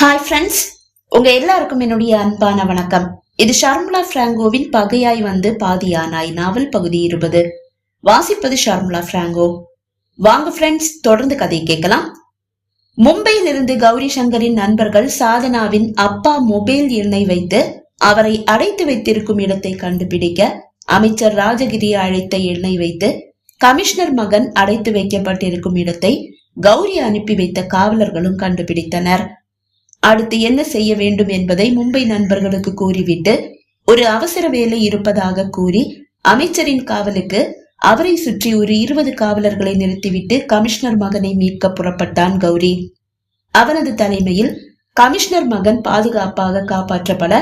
Hi friends உங்க எல்லாருக்கும் என்னுடைய அன்பான வணக்கம். இது ஷர்முலா பிராங்கோவின் பகையாய் வந்து பாதியானாய் நாவல் பகுதி இருபது. வாசிப்பது ஷர்முலா பிராங்கோ. வாங்க ஃப்ரெண்ட்ஸ் தொடர்ந்து கதை கேட்கலாம். மும்பையிலிருந்து கௌரி சங்கரின் நண்பர்கள் சாதனாவின் அப்பா மொபைல் எண்ணை வைத்து அவரை அடைத்து வைத்திருக்கும் இடத்தை கண்டுபிடிக்க அமைச்சர் ராஜகிரி அழைத்த எண்ணை வைத்து கமிஷனர் மகன் அடைத்து வைக்கப்பட்டிருக்கும் இடத்தை கௌரி அனுப்பி வைத்த காவலர்களும் கண்டுபிடித்தனர். அடுத்து என்ன செய்ய வேண்டும் என்பதை மும்பை நண்பர்களுக்கு கூறிவிட்டு ஒரு அவசர வேலை இருப்பதாக கூறி அமைச்சரின் காவலுக்கு அவரை சுற்றி ஒரு இருபது காவலர்களை நிறுத்திவிட்டு கமிஷனர் மகனை மீட்க புறப்பட்டான் கௌரி. அவனது தலைமையில் கமிஷனர் மகன் பாதுகாப்பாக காப்பாற்றப்பட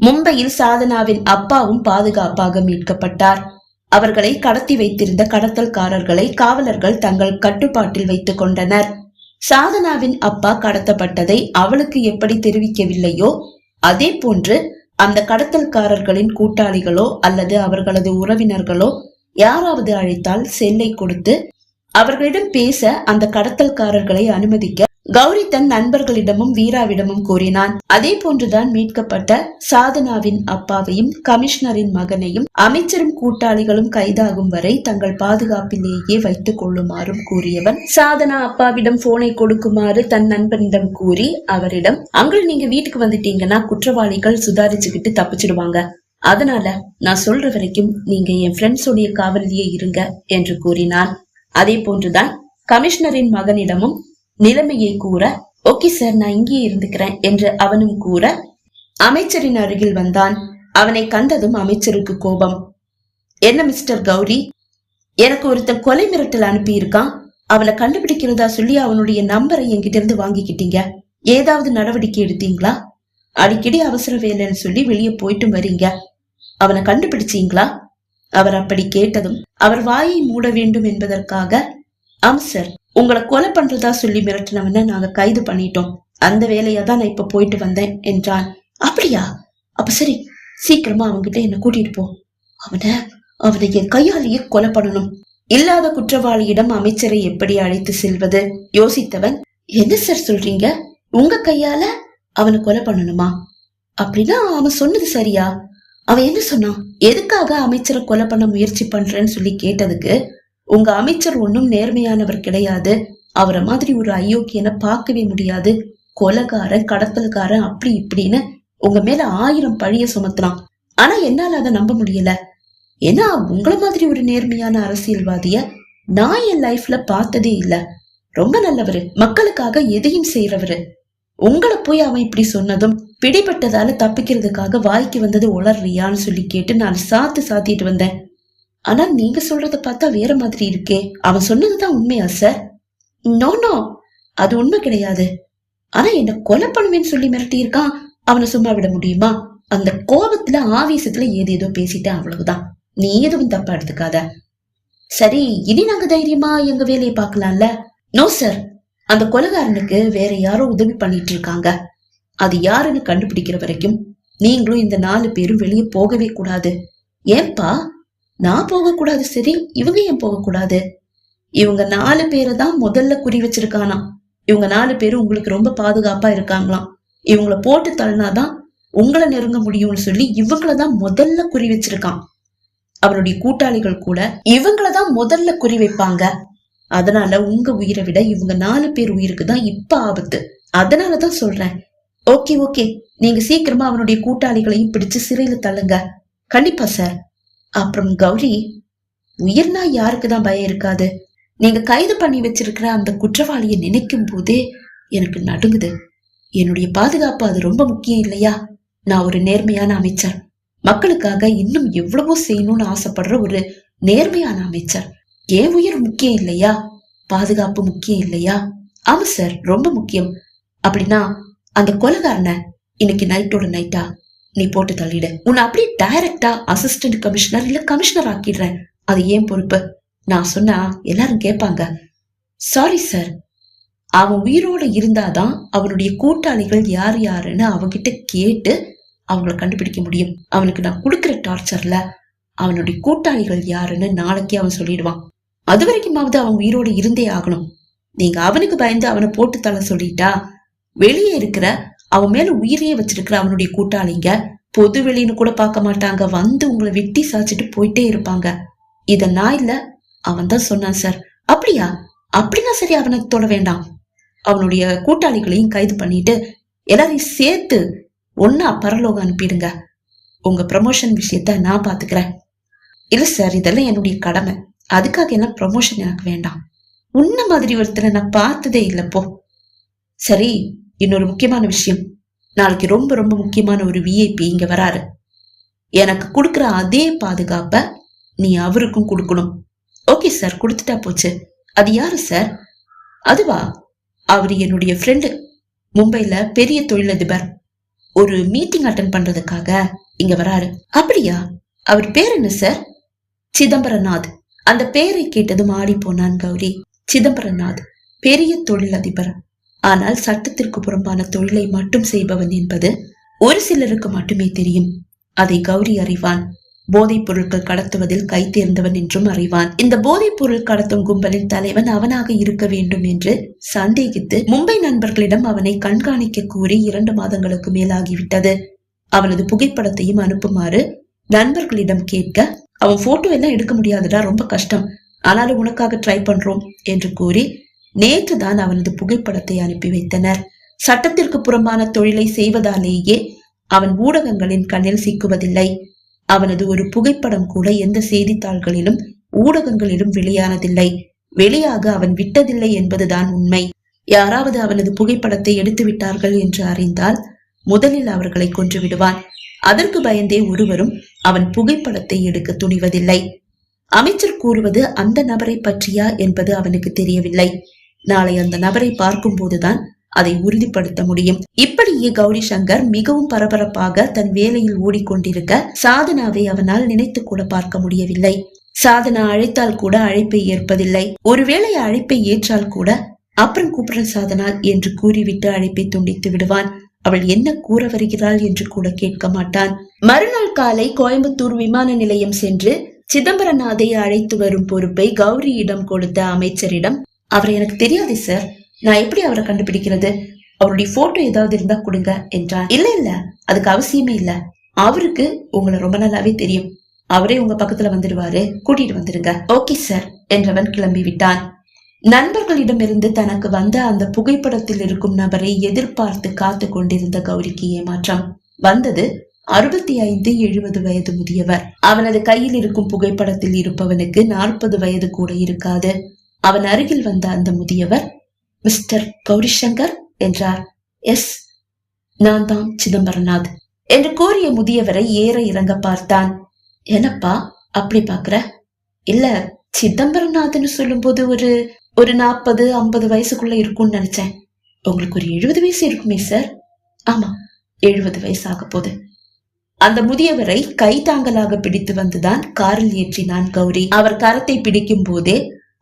மும்பையில் சாதனாவின் அப்பாவும் பாதுகாப்பாக மீட்கப்பட்டார். அவர்களை கடத்தி வைத்திருந்த கடத்தல்காரர்களை காவலர்கள் தங்கள் கட்டுப்பாட்டில் வைத்துக் கொண்டனர். சாதனாவின் அப்பா கடத்தப்பட்டதை அவளுக்கு எப்படி தெரிவிக்கவில்லையோ அதே போன்று அந்த கடத்தல்காரர்களின் கூட்டாளிகளோ அல்லது அவர்களது உறவினர்களோ யாராவது அழைத்தால் செல்லை கொடுத்து அவர்களிடம் பேச அந்த கடத்தல்காரர்களை அனுமதிக்க கௌரி தன் நண்பர்களிடமும் வீராவிடமும் கூறினான். அதே போன்றுதான் மீட்கப்பட்ட சாதனாவின் அப்பாவையும் கமிஷனரின் மகனையும் அமைச்சரும் கூட்டாளிகளும் கைதாகும் வரை தங்கள் பாதுகாப்பிலேயே வைத்துக் கொள்ளுமாறும் கூறியவன். சாதனா அப்பாவிடம் போனை கொடுக்குமாறு தன் நண்பனிடம் கூறி அவரிடம் அங்கிள் நீங்க வீட்டுக்கு வந்துட்டீங்கன்னா குற்றவாளிகள் சுதாரிச்சுக்கிட்டு தப்பிச்சிடுவாங்க. அதனால நான் சொல்ற வரைக்கும் நீங்க என் ஃப்ரெண்ட்ஸோடைய காவலிலேயே இருங்க என்று கூறினான். அதே போன்றுதான் கமிஷனரின் மகனிடமும் நிலைமையை கூற ஓகே சார் நான் இங்கேயே இருந்துக்கிறேன் என்று அவனும் கூற அமைச்சரின் அருகில் வந்தான். அவனை கண்டதும் அமைச்சருக்கு கோபம். என்ன மிஸ்டர் கௌரி? எனக்கு ஒருத்தன் கொலை மிரட்டல் அனுப்பி இருக்கான் அவனை கண்டுபிடிக்கிறதா சொல்லி அவனுடைய நம்பரை என்கிட்ட இருந்து வாங்கிக்கிட்டீங்க. ஏதாவது நடவடிக்கை எடுத்தீங்களா? அடிக்கடி அவசர வேலைன்னு சொல்லி வெளியே போயிட்டு வரீங்க. அவனை கண்டுபிடிச்சீங்களா? அவர் அப்படி கேட்டதும் அவர் வாயை மூட வேண்டும் என்பதற்காக. ஆம் சார். உங்களை கொலை பண்றதா சொல்லி மிரட்டினவன நாங்க கைது பண்ணிட்டோம். அந்த வேலையா தான் நான் இப்ப போயிட்டு வந்தேன் என்றான் அப்படியா? அப்ப சரி சீக்கிரமா அவன்கிட்ட என்ன கூட்டிட்டு போ. அவனை அவனை என் கையாலேயே கொலை பண்ணணும். இல்லாத குற்றவாளியிடம் அமைச்சரை எப்படி அழைத்து செல்வது? யோசித்தவன் என்ன சார் சொல்றீங்க? உங்க கையால அவனை கொலை பண்ணணுமா? அப்படின்னா அவன் சொன்னது சரியா? அவன் என்ன சொன்னான்? எதுக்காக அமைச்சரை கொலை பண்ண முயற்சி பண்றேன்னு சொல்லி கேட்டதுக்கு உங்க அமைச்சர் ஒன்றும் நேர்மையானவர் கிடையாது. அவரை மாதிரி ஒரு அயோக்கியனை பார்க்கவே முடியாது. கொலகாரன் கடத்தல்காரன் அப்படி இப்படின்னு உங்க மேல ஆயிரம் பழிய சுமத்துறான். ஆனா என்னால அதை நம்ப முடியல. ஏன்னா உங்கள மாதிரி ஒரு நேர்மையான அரசியல்வாதிய நான் என் லைஃப்ல பார்த்ததே இல்ல. ரொம்ப நல்லவரு. மக்களுக்காக எதையும் செய்யறவரு உங்களை போய் அவன் இப்படி சொன்னதும் பிடிபட்டதால தப்பிக்கிறதுக்காக வாய்க்கு வந்தது உளர்றியான்னு சொல்லி கேட்டு நான் சாத்து சாத்திட்டு வந்தேன். ஆனா நீங்க சொல்றத பார்த்தா வேற மாதிரி இருக்கே. அவன் சொன்னதுதான் உண்மையா சார் நோ நோ அது உண்மை கிடையாது. ஆனா என்ன கொலை பண்ணுவேன்னு சொல்லி மிரட்டி இருக்கான் அவனை சும்மா விட முடியுமா? அந்த கோபத்துல ஆவேசத்துல ஏதேதோ பேசிட்டேன் அவ்வளவுதான். நீ எதுவும் தப்பா எடுத்துக்காத. சரி இனி நாங்க தைரியமா எங்க வேலையை பார்க்கலாம்ல? நோ சார் அந்த கொலைகாரனுக்கு வேற யாரோ உதவி பண்ணிட்டு இருக்காங்க அது யாருன்னு கண்டுபிடிக்கிற வரைக்கும் நீங்களும் இந்த நாலு பேரும் வெளியே போகவே கூடாது. ஏன்பா? நான் போகக்கூடாது சரி. இவங்க ஏன் போகக்கூடாது? இவங்க நாலு பேரை தான் முதல்ல குறி வச்சிருக்கானா? இவங்க நாலு பேரும் உங்களுக்கு ரொம்ப பாதுகாப்பா இருக்காங்களாம். இவங்கள போட்டு தள்ளினாதான் உங்களை நெருங்க முடியும்னு சொல்லி இவங்கள தான் முதல்ல குறி வச்சிருக்கான். அவனுடைய கூட்டாளிகள் கூட இவங்கள தான் முதல்ல குறி வைப்பாங்க. அதனால உங்க உயிரை விட இவங்க நாலு பேர் உயிருக்கு தான் இப்ப ஆபத்து. அதனாலதான் சொல்றேன். Okay okay. நீங்க சீக்கிரமா அவனுடைய கூட்டாளிகளையும் பிடிச்சு சிறையில தள்ளுங்க. கண்டிப்பா சார். அப்புறம் கௌரி உயிர்னா யாருக்கு தான் பயம் இருக்காது? நீங்க கைது பண்ணி வச்சிருக்கிற அந்த குற்றவாளியை நினைக்கும் போதே எனக்கு நடுங்குது. என்னுடைய பாதுகாப்பு அது ரொம்ப முக்கியம் இல்லையா? நான் ஒரு நேர்மையான அமைச்சர். மக்களுக்காக இன்னும் எவ்வளவோ செய்யணும்னு ஆசைப்படுற ஒரு நேர்மையான அமைச்சர். என் உயிர் முக்கியம் இல்லையா? பாதுகாப்பு முக்கியம் இல்லையா? ஆமா சார் ரொம்ப முக்கியம். அப்படின்னா அந்த கொலகாரனை இன்னைக்கு நைட்டோட நைட்டா நீ போட்டு தள்ளிடு. உன்னை அப்படியே டைரக்டா அசிஸ்டன்ட் கமிஷனர் இல்ல கமிஷனர் ஆக்கிடுறேன். அது ஏன் பொறுப்பு? நான் சொன்னா எல்லாரும் கேட்பாங்க. சாரி சார் அவன் உயிரோட இருந்தாதான் அவனுடைய கூட்டாளிகள் யார் யாருன்னு அவன்கிட்ட கேட்டு அவங்கள கண்டுபிடிக்க முடியும். அவனுக்கு நான் கொடுக்குற டார்ச்சர்ல அவனுடைய கூட்டாளிகள் யாருன்னு நாளைக்கே அவன் சொல்லிடுவான். அது வரைக்குமாவது அவன் உயிரோட இருந்தே ஆகணும். நீங்க அவனுக்கு பயந்து அவனை போட்டு தள்ள சொல்லிட்டா வெளியே இருக்கிற அவன் மேல உயிரையே வச்சிருக்கிற அவனுடைய கூட்டாளிங்க பொது வெளின்னு கூட பார்க்க மாட்டாங்க. வந்து உங்களை வெட்டி சாச்சிட்டு போயிட்டே இருப்பாங்க. இத நான் இல்ல அவன் தான் சொன்னான் சார். அப்படியா? அப்படின்னா சரி அவனை தொட வேண்டாம். அவனுடைய கூட்டாளிகளையும் கைது பண்ணிட்டு எல்லாரையும் சேர்த்து ஒன்னா பரலோகம் அனுப்பிடுங்க. உங்க ப்ரமோஷன் விஷயத்த நான் பாத்துக்கிறேன். இல்ல சார் இதெல்லாம் என்னுடைய கடமை. அதுக்காக என்ன ப்ரமோஷன் எனக்கு வேண்டாம். உன்ன மாதிரி ஒருத்தனை நான் பார்த்ததே இல்லப்போ சரி இன்னொரு முக்கியமான விஷயம். நாளைக்கு ரொம்ப ரொம்ப முக்கியமான ஒரு விஐபி இங்க வராரு. எனக்கு கொடுக்குற அதே பாதுகாப்பை நீ அவருக்கும் கொடுக்கணும். ஓகே சார் கொடுத்துட்டா போச்சு. அது யாரு சார் அதுவா? அவர் என்னுடைய ஃப்ரெண்டு மும்பைல பெரிய தொழிலதிபர். ஒரு மீட்டிங் அட்டன் பண்றதுக்காக இங்க வராரு. அப்படியா? அவர் பேர் என்ன சார் சிதம்பரநாத். அந்த பேரை கேட்டதும் ஆடி போனான் கௌரி. சிதம்பரநாத் பெரிய தொழிலதிபர். ஆனால் சட்டத்திற்கு புறம்பான தொழிலை மட்டும் செய்பவன் என்பது ஒரு சிலருக்கு மட்டுமே தெரியும். அதை கௌரி அறிவான். போதைப் பொருட்கள் கடத்துவதில் கை தேர்ந்தவன் என்றும் அறிவான். இந்த போதைப் பொருள் கடத்தும் கும்பலின் தலைவன் அவனாக இருக்க வேண்டும் என்று சந்தேகித்து மும்பை நண்பர்களிடம் அவனை கண்காணிக்க கூறி இரண்டு மாதங்களுக்கு மேலாகிவிட்டது. அவனது புகைப்படத்தையும் அனுப்புமாறு நண்பர்களிடம் கேட்க அவன் போட்டோ எல்லாம் எடுக்க முடியாதுடா ரொம்ப கஷ்டம். ஆனாலும் உனக்காக ட்ரை பண்றோம் என்று கூறி நேற்று தான் அவனது புகைப்படத்தை அனுப்பி வைத்தனர். சட்டத்திற்கு புறம்பான தொழிலை செய்வதாலேயே அவன் ஊடகங்களின் கண்ணில் சிக்குவதில்லை. அவனது ஒரு புகைப்படம் கூட எந்த செய்தித்தாள்களிலும் ஊடகங்களிலும் வெளியானதில்லை. வெளியாக அவன் விட்டதில்லை என்பதுதான் உண்மை. யாராவது அவனது புகைப்படத்தை எடுத்து விட்டார்கள் என்று அறிந்தால் முதலில் அவர்களை கொன்று விடுவான். அதற்கு பயந்தே ஒருவரும் அவன் புகைப்படத்தை எடுக்க துணிவதில்லை. அமைச்சர் கூறுவது அந்த நபரை பற்றியா என்பது அவனுக்கு தெரியவில்லை. நாளை அந்த நபரை பார்க்கும் போதுதான் அதை உறுதிப்படுத்த முடியும். இப்படியே கௌரி சங்கர் மிகவும் பரபரப்பாக தன் வேலையில் ஓடிக்கொண்டிருக்க சாதனாவை அவனால் நினைத்து கூட பார்க்க முடியவில்லை. சாதனா அழைத்தால் கூட அழைப்பை ஏற்பதில்லை. ஒருவேளை அழைப்பை ஏற்றால் கூட அப்புறம் கூப்பிடுற சாதனா என்று கூறிவிட்டு அழைப்பை துண்டித்து விடுவான். அவள் என்ன கூற வருகிறாள் என்று கூட கேட்க மாட்டான். மறுநாள் காலை கோயம்புத்தூர் விமான நிலையம் சென்று சிதம்பரநாதை அழைத்து வரும் பொறுப்பை கௌரியிடம் கொடுத்த அமைச்சரிடம் அவர் எனக்கு தெரியாது சார் நான் எப்படி அவரை கண்டுபிடிக்கிறது? அவருடைய போட்டோ ஏதாவது இருந்தா கொடுங்க என்றான் இல்ல இல்ல. அதுக்கு அவசியமே இல்ல. அவருக்கு உங்களை ரொம்ப நல்லாவே தெரியும். அவரே உங்க பக்கத்துல வந்துடுவாரு. கூட்டிட்டு வந்துருங்க. ஓகே சார் என்றவன் கிளம்பி விட்டான். நண்பர்களிடமிருந்து தனக்கு வந்த அந்த புகைப்படத்தில் இருக்கும் நபரை எதிர்பார்த்து காத்து கொண்டிருந்த கௌரிக்கு ஏமாற்றம். வந்தது அறுபத்தி ஐந்து எழுபது வயது முதியவர். அவனது கையில் இருக்கும் புகைப்படத்தில் இருப்பவனுக்கு நாற்பது வயது கூட இருக்காது. அவன் அருகில் வந்த அந்த முதியவர் மிஸ்டர் கௌரிசங்கர் என்றார். எஸ் நான் தான் சிதம்பரநாத் என்று கூறிய முதியவரை ஏற இறங்க பார்த்தான். என்னப்பா அப்படி பாக்குற இல்ல சிதம்பரநாத்னு சொல்லும்போது ஒரு ஒரு நாற்பது ஐம்பது வயசுக்குள்ள இருக்கும்னு நினைச்சேன். உங்களுக்கு ஒரு எழுபது வயசு இருக்குமே சார் ஆமா எழுபது வயசு ஆக போகுது. அந்த முதியவரை கைதாங்கலாக பிடித்து வந்துதான் காரில் ஏற்றினான் கௌரி. அவர் கரத்தை பிடிக்கும் போதே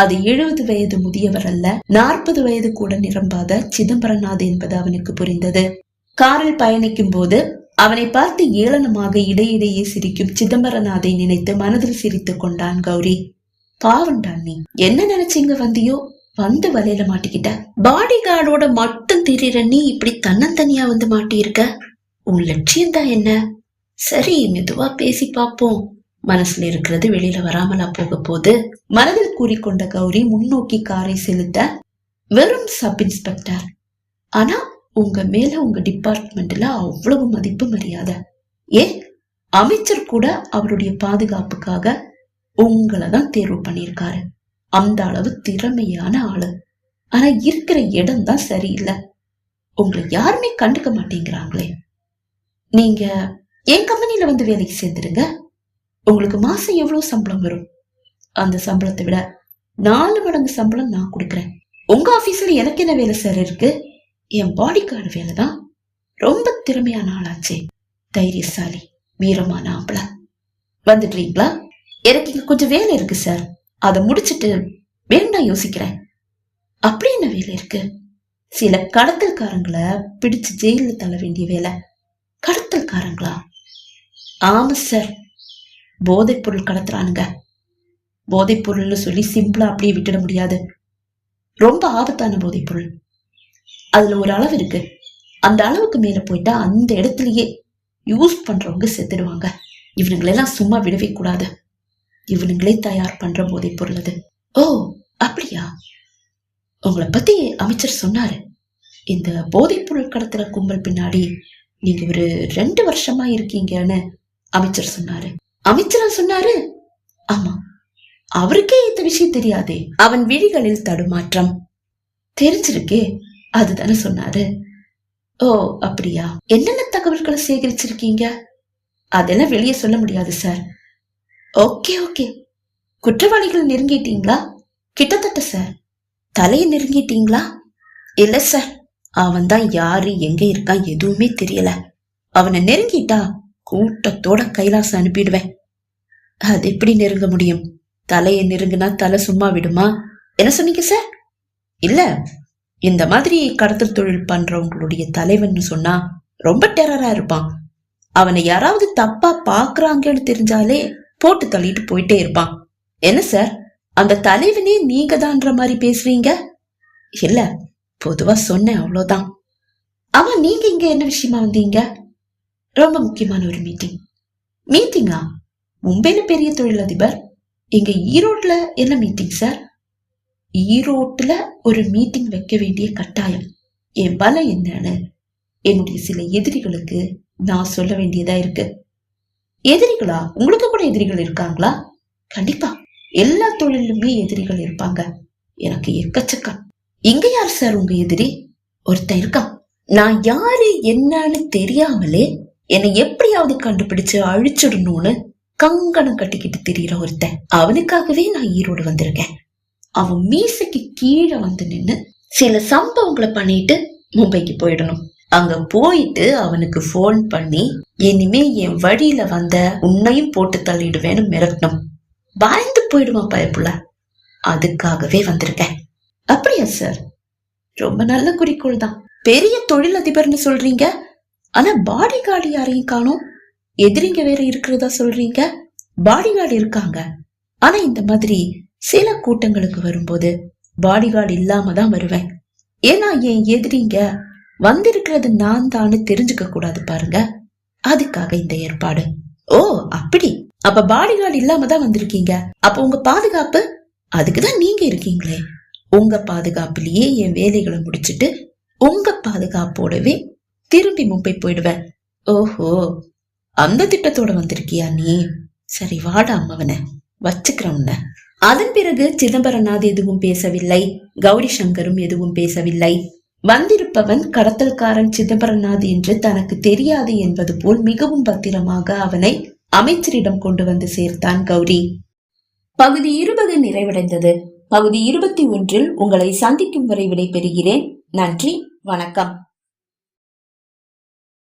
அது எழுபது வயது முதியவர் அல்ல நாற்பது வயது கூட நிரம்பாத சிதம்பரநாத் என்பது அவனுக்கு புரிந்தது. காரில் பயணிக்கும் போது அவனை பார்த்து ஏளனமாக இடையிடையே சிரிக்கும் சிதம்பரநாதை நினைத்து மனதில் சிரித்துக் கொண்டான் கௌரி. பாவண்டா நீ என்ன நினைச்சீங்க வந்தியோ? வந்து வலையில மாட்டிக்கிட்ட. பாடி கார்டோட மட்டும் திரிற நீ இப்படி தன்னந்தனியா வந்து மாட்டியிருக்க? உன் லட்சியம் தான் என்ன? சரி மெதுவா பேசி பாப்போம் மனசுல இருக்கிறது வெளியில வராமலா போக போது மனதில் கூறிக்கொண்ட கௌரி முன்னோக்கி காரை செலுத்த வெறும் சப் இன்ஸ்பெக்டர். ஆனா உங்க மேல உங்க டிபார்ட்மெண்ட்ல அவ்வளவு மதிப்பு மரியாதை. ஏ அமைச்சர் கூட அவருடைய பாதுகாப்புக்காக உங்களை தான் தேர்வு பண்ணியிருக்காரு. அந்த அளவு திறமையான ஆளு. ஆனா இருக்கிற இடம் தான் சரியில்லை. உங்களை யாருமே கண்டுக்க மாட்டேங்கிறாங்களே. நீங்க என் கம்பெனில வந்து வேலைக்கு சேர்ந்துருங்க. உங்களுக்கு மாசம் எவ்வளவு சம்பளம் வரும்? அந்த சம்பளத்தை விட நாலு மடங்கு சம்பளம் நான் கொடுக்குறேன். உங்க ஆபீஸ்ல எனக்கு என்ன வேலை சார் இருக்கு? என் பாடி கார்டு வேலை தான். ரொம்ப திறமையான ஆளாச்சே. தைரியசாலி வீரமான ஆம்பளை. வந்துடுறீங்களா எனக்கு இங்க கொஞ்சம் வேலை இருக்கு சார் அதை முடிச்சிட்டு வேணா யோசிக்கிறேன். அப்படி என்ன வேலை இருக்கு? சில கடத்தல்காரங்களை பிடிச்சு ஜெயில தள்ள வேண்டிய வேலை. கடத்தல்காரங்களா? ஆமா சார் போதைப் பொருள் கடத்துறானுங்க. போதைப் பொருள்னு சொல்லி சிம்பிளா அப்படியே விட்டுட முடியாது. ரொம்ப ஆபத்தான போதைப் பொருள். அதுல ஒரு அளவு இருக்கு. அந்த அளவுக்கு மேல போயிட்டா அந்த இடத்துலயே யூஸ் பண்றவங்க செத்துடுவாங்க. இவனுங்களெல்லாம் சும்மா விடவே கூடாது. இவனுங்களே தயார் பண்ற போதைப் பொருள் அது. ஓ அப்படியா? உங்களை பத்தி அமைச்சர் சொன்னாரு. இந்த போதைப் பொருள் கடத்துற கும்பல் பின்னாடி நீங்க ஒரு ரெண்டு வருஷமா இருக்கீங்கன்னு அமைச்சர் சொன்னாரு. அமைச்சரா சொன்னாரு. ஆமா அவருக்கே இந்த விஷயம் தெரியாதே. அவன் விழிகளில் தடுமாற்றம். தெரிஞ்சிருக்கே அதுதானே சொன்னாரு. ஓ அப்படியா? என்னென்ன தகவல்களை சேகரிச்சிருக்கீங்க? அதெல்லாம் வெளியே சொல்ல முடியாது சார். Okay okay. குற்றவாளிகள் நெருங்கிட்டீங்களா? கிட்டத்தட்ட சார். தலையை நெருங்கிட்டீங்களா? இல்ல சார். அவன் தான் யாரு எங்க இருக்கான் எதுவுமே தெரியல. அவனை நெருங்கிட்டா கூட்டத்தோட கைலாசம் அனுப்பிடுவேன். அது எப்படி நெருங்க முடியும்? தலையை நெருங்கினா தலை சும்மா விடுமா? என்ன சொன்னீங்க சார் இல்ல. இந்த மாதிரி கடத்தல் தொழில் பண்றவங்களுடைய தலைவன் சொன்னா ரொம்ப டெரரா இருப்பான். அவனை யாராவது தப்பா பாக்குறாங்கன்னு தெரிஞ்சாலே போட்டு தள்ளிட்டு போயிட்டே இருப்பான். என்ன சார் அந்த தலைவனே நீங்க தான்ற மாதிரி பேசுறீங்க? இல்ல. பொதுவா சொன்னேன் அவ்வளோதான் ஆமா நீங்க இங்க என்ன விஷயமா வந்தீங்க? ரொம்ப முக்கியமான ஒரு மீட்டிங் மீட்டிங்கா மும்பைல பெரிய தொழிலதிபர். எங்க ஈரோட்ல என்ன மீட்டிங் சார் ஈரோட்டுல ஒரு மீட்டிங் வைக்க வேண்டிய கட்டாயம். என் பலம் என்னன்னு என்னுடைய சில எதிரிகளுக்கு நான் சொல்ல வேண்டியதா இருக்கு. எதிரிகளா? உங்களுக்கு கூட எதிரிகள் இருக்காங்களா? கண்டிப்பா. எல்லா தொழிலுமே எதிரிகள் இருப்பாங்க. எனக்கு எக்கச்சக்கம். இங்க யார் சார் உங்க எதிரி? ஒருத்தன் இருக்கான். நான் யாரு என்னன்னு தெரியாமலே என்னை எப்படியாவது கண்டுபிடிச்சு அழிச்சிடணும்னு கங்கணம் கட்டிக்கிட்டு திரியிற ஒருத்தன். அவனுக்காகவே நான் ஈரோடு வந்திருக்கேன். அவன் மீசைக்கு கீழே வந்து நின்னு சில சம்பவங்களை பண்ணிட்டு மும்பைக்கு போயிடணும். அங்க போயிட்டு அவனுக்கு ஃபோன் பண்ணி இனிமே என் வழியில வந்த உன்னையும் போட்டு தள்ளிடுவேன்னு மிரட்டணும். பயந்து போயிடுவான் பயப்புல அதுக்காகவே வந்திருக்கேன். அப்படியா சார் ரொம்ப நல்ல குறிக்கோள் தான் பெரிய தொழிலதிபர்னு சொல்றீங்க. ஆனா பாடி கார்டு யாரையும் காணோம். எதிரிங்க வேற இருக்கிறதா சொல்றீங்க? பாடிகார்டு இருக்காங்க. ஆனா இந்த மாதிரி சில கூட்டங்களுக்கு வரும்போது பாடிகார்டு இல்லாம தான் வருவேன். ஏன்னா என் எதிரிங்க வந்திருக்கிறது நான் தான்னு தெரிஞ்சுக்க கூடாது பாருங்க. அதுக்காக இந்த ஏற்பாடு. ஓ அப்படி. அப்ப பாடிகார்டு இல்லாம தான் வந்திருக்கீங்க. அப்ப உங்க பாதுகாப்பு? அதுக்குதான் நீங்க இருக்கீங்களே. உங்க பாதுகாப்புலயே என் வேலைகளை முடிச்சிட்டு உங்க பாதுகாப்போடவே திரும்பி மும்பை போயிடுவேன். ஓஹோ. அந்த திட்டத்தோட வந்திருக்கியா நீ? சரி வாடா அம்மவன. வச்சுக்கிறேன் அதன் பிறகு சிதம்பரநாத் எதுவும் பேசவில்லை. கௌரி சங்கரும் எதுவும் பேசவில்லை. வந்திருப்பவன் கடத்தல்காரன் சிதம்பரநாத் என்று தனக்கு தெரியாது என்பது போல் மிகவும் பத்திரமாக அவனை அமைச்சரிடம் கொண்டு வந்து சேர்த்தான் கௌரி. பகுதி இருபது நிறைவடைந்தது. பகுதி இருபத்தி ஒன்றில் உங்களை சந்திக்கும் வரை விடைபெறுகிறேன். நன்றி வணக்கம்.